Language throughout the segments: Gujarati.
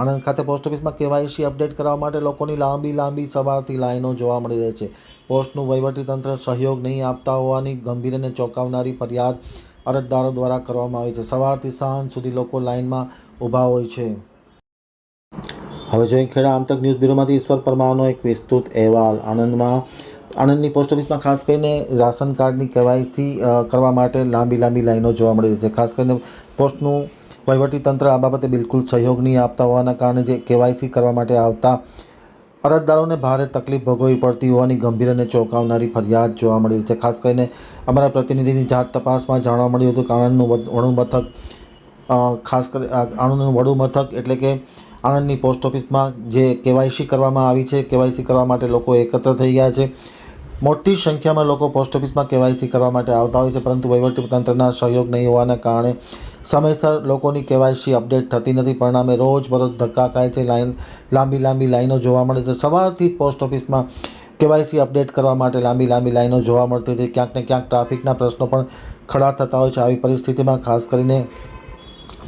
આણંદ ખાતે પોસ્ટ ઓફિસમાં કેવાયસી અપડેટ કરવા માટે લોકોની લાંબી લાંબી સવારથી લાઈનો જોવા મળી રહી છે. પોસ્ટનું વહીવટીતંત્ર સહયોગ નહીં આપતા હોવાની ગંભીર અને ચોંકાવનારી ફરિયાદ અરજદારો દ્વારા કરવામાં આવી છે. સવારથી સાંજ સુધી લોકો લાઇનમાં ઊભા હોય છે. હવે જોઈએ ખેડા આમતક ન્યૂઝ બ્યુરોમાંથી ઈશ્વર પરમારનો એક વિસ્તૃત અહેવાલ. આણંદમાં આણંદની પોસ્ટ ઓફિસમાં ખાસ કરીને રાશન કાર્ડની કેવાયસી કરવા માટે લાંબી લાંબી લાઈનો જોવા મળી રહી છે. ખાસ કરીને પોસ્ટનું વહીવટીતંત્ર આ બાબતે બિલકુલ સહયોગ નહીં આપતા હોવાના કારણે જે કેવાયસી કરવા માટે આવતા અરજદારોને ભારે તકલીફ ભોગવવી પડતી હોવાની ગંભીર અને ચોંકાવનારી ફરિયાદ જોવા મળી છે. ખાસ કરીને અમારા પ્રતિનિધિની જાત તપાસમાં જાણવા મળ્યું હતું કે આણંદનું વડ- મથક ખાસ કરી આણંદનું વડું મથક એટલે કે આણંદની પોસ્ટ ઓફિસમાં જે કેવાયસી કરવામાં આવી છે, કેવાયસી કરવા માટે લોકો એકત્ર થઈ ગયા છે. મોટી સંખ્યામાં લોકો પોસ્ટ ઓફિસમાં કેવાયસી કરવા માટે આવતા હોય છે, પરંતુ વહીવટીતંત્રના સહયોગ નહીં હોવાના કારણે સમયસર લોકોની કેવાયસી અપડેટ થતી નથી. પરિણામે રોજબરોજ ધક્કા ખાય છે લાઈન લાંબી લાંબી લાઈનો જોવા મળે છે. સવારથી પોસ્ટ ઓફિસમાં કેવાયસી અપડેટ કરવા માટે લાંબી લાંબી લાઈનો જોવા મળતી હતી. ક્યાંક ને ક્યાંક ટ્રાફિકના પ્રશ્નો પણ ખડા થતા હોય છે. આવી પરિસ્થિતિમાં ખાસ કરીને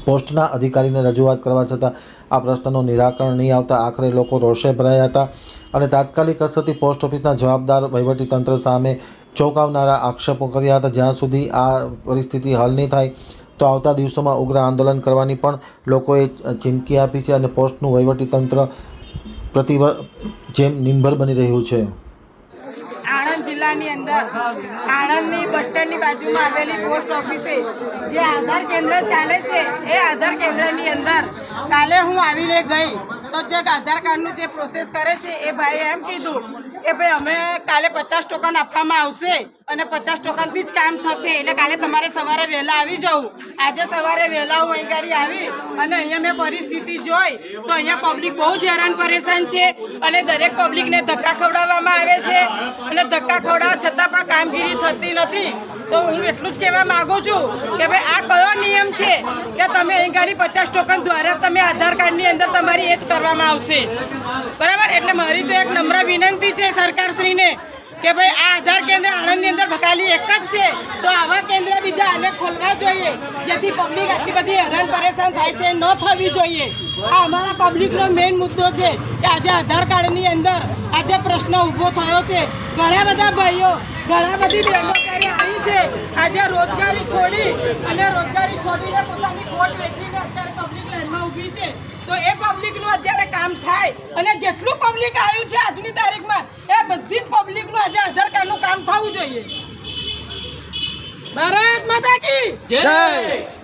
પોસ્ટના અધિકારીને રજૂઆત કરવા છતાં આ પ્રશ્નનું નિરાકરણ નહીં આવતા આખરે લોકો રોષે ભરાયા હતા અને તાત્કાલિક અસરથી પોસ્ટ ઓફિસના જવાબદાર વહીવટીતંત્ર સામે ચોંકાવનારા આક્ષેપો કર્યા હતા. જ્યાં સુધી આ પરિસ્થિતિ હલ નહીં થાય તો આવતા દિવસોમાં ઉગ્ર આંદોલન કરવાની પણ લોકોએ ચીમકી આપી છે અને પોસ્ટનું વહીવટીતંત્ર પ્રતિવ જેમ નિર્ભર બની રહ્યું છે. જિલ્લાની અંદર આણંદની બસ સ્ટેન્ડની બાજુમાં આવેલી પોસ્ટ ઓફિસે જે આધાર કેન્દ્ર ચાલે છે, એ આધાર કેન્દ્રની અંદર કાલે હું આવીને ગઈ. તો જે આધાર કાર્ડનું જે પ્રોસેસ કરે છે, એ ભાઈએ એમ કીધું કે ભાઈ અમે કાલે પચાસ ટોકન આપવામાં આવશે અને પચાસ ટોકનથી જ કામ થશે. એટલે કાલે તમારે સવારે વહેલા આવી જવું. આજે સવારે વહેલા હું અહીં ગાડી આવી અને અહીંયા મેં પરિસ્થિતિ જોઈ તો અહીંયા પબ્લિક બહુ જ હેરાન પરેશાન છે અને દરેક પબ્લિકને ધક્કા ખવડાવવામાં આવે છે અને ધક્કા ખવડાવવા છતાં કામગીરી થતી નથી, તો હું એટલું જ કહેવા માગું છું કે ભાઈ આ કયો નિયમ છે કે તમે અહીં પચાસ ટોકન દ્વારા તમે આધાર કાર્ડની અંદર તમારી એ કરવામાં આવશે? બરાબર? એટલે મારી તો એક નમ્ર વિનંતી છે સરકારશ્રીને કે ભાઈ, આ આધાર કેન્દ્ર આણંદની અંદર ખાલી એક જ છે. તો આવા કેન્દ્ર બીજા આને ખોલવા જોઈએ, જેથી પબ્લિક આટલી બધી હેરાન પરેશાન થાય છે, ન થવી જોઈએ. આ અમારા પબ્લિકનો મેઇન મુદ્દો છે કે આજે આધાર કાર્ડની અંદર આજે પ્રશ્ન ઊભો થયો છે. ઘણા બધા ભાઈઓ, ઘણા બધી બહેનો આવી છે. આજે રોજગારી છોડી અને રોજગારી છોડીને પોતાની કોટ વેઠીને અત્યારે પબ્લિક લાઈનમાં ઊભી છે. તો એ પબ્લિકનું અત્યારે કામ થાય. અને જેટલું પબ્લિક આવ્યું છે આજની તારીખમાં, એ બધી જ પબ્લિકનું આજે આધાર કાર્ડનું કામ થવું જોઈએ. ભારત માતા કી જય.